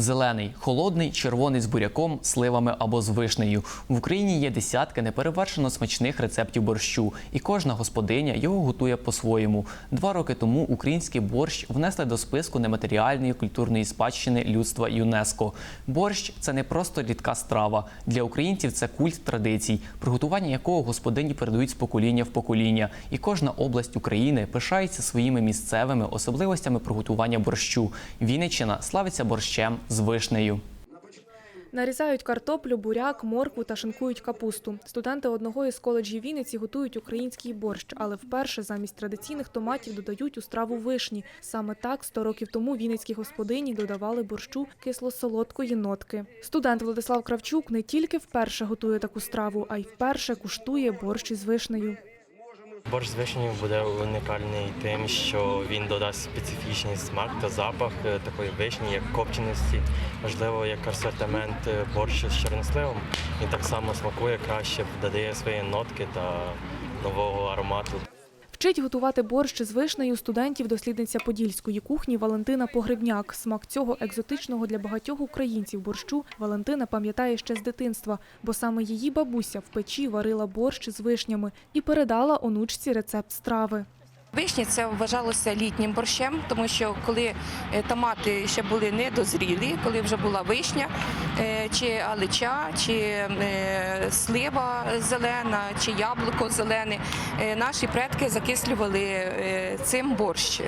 Зелений, холодний, червоний з буряком, сливами або з вишнею. В Україні є десятки неперевершено смачних рецептів борщу, і кожна господиня його готує по-своєму. Два роки тому український борщ внесли до списку нематеріальної культурної спадщини людства ЮНЕСКО. Борщ це не просто рідка страва. Для українців це культ традицій, приготування якого господині передають з покоління в покоління. І кожна область України пишається своїми місцевими особливостями приготування борщу. Вінниччина славиться борщем з вишнею. Нарізають картоплю, буряк, моркву та шинкують капусту. Студенти одного із коледжів Вінниці готують український борщ, але вперше замість традиційних томатів додають у страву вишні. Саме так 100 років тому вінницькі господині додавали борщу кисло-солодкої нотки. Студент Владислав Кравчук не тільки вперше готує таку страву, а й вперше куштує борщ із вишнею. Борщ з вишнею буде унікальний тим, що він додасть специфічний смак та запах е, такої вишні, як копченості. Можливо, як асортимент е, борщу з чорносливом. Він так само смакує краще, додає свої нотки та нового аромату. Вчить готувати борщ з вишнею студентів дослідниця подільської кухні Валентина Погребняк. Смак цього екзотичного для багатьох українців борщу Валентина пам'ятає ще з дитинства, бо саме її бабуся в печі варила борщ з вишнями і передала онучці рецепт страви. Вишні це вважалося літнім борщем, тому що коли е, томати ще були недозрілі, коли вже була вишня, е, чи алича, чи е, слива зелена, чи яблуко зелене, наші предки закислювали цим борщ,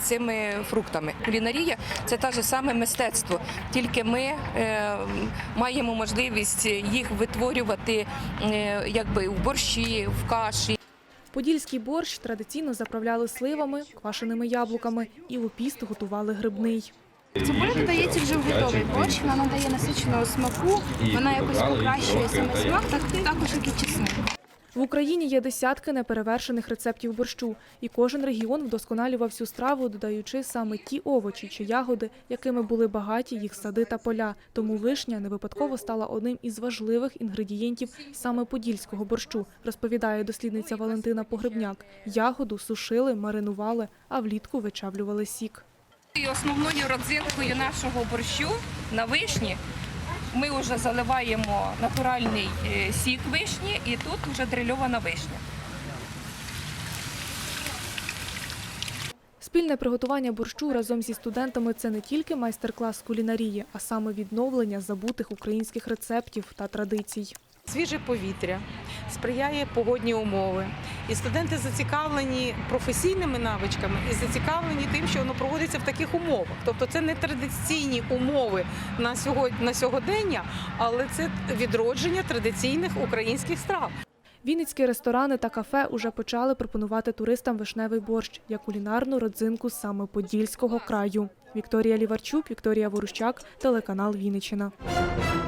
цими фруктами. Кулінарія це те ж саме мистецтво, тільки ми маємо можливість їх витворювати якби в борщі, в каші. Подільський борщ традиційно заправляли сливами, квашеними яблуками і у піст готували грибний. Цибуля додається вже в готовий борщ, вона надає насиченого смаку, вона якось покращує саме смак, так також як і чесник. В Україні є десятки неперевершених рецептів борщу, і кожен регіон вдосконалював цю страву, додаючи саме ті овочі чи ягоди, якими були багаті їх сади та поля. Тому вишня не випадково стала одним із важливих інгредієнтів саме подільського борщу, розповідає дослідниця Валентина Погребняк. Ягоду сушили, маринували, а влітку вичавлювали сік. Основною родзинкою нашого борщу на вишні ми вже заливаємо натуральний е, сік вишні і тут вже дрильована вишня. Спільне приготування борщу разом зі студентами це не тільки майстер-клас кулінарії, а саме відновлення забутих українських рецептів та традицій. Свіже повітря сприяє погодні умови, і студенти зацікавлені професійними навичками і зацікавлені тим, що воно проводиться в таких умовах. Тобто це не традиційні умови на сьогодні на сьогодення, але це відродження традиційних українських страв. Вінницькі ресторани та кафе уже почали пропонувати туристам вишневий борщ як кулінарну родзинку саме Подільського краю. Вікторія Ліварчук, Вікторія Ворущак, телеканал Вінниччина.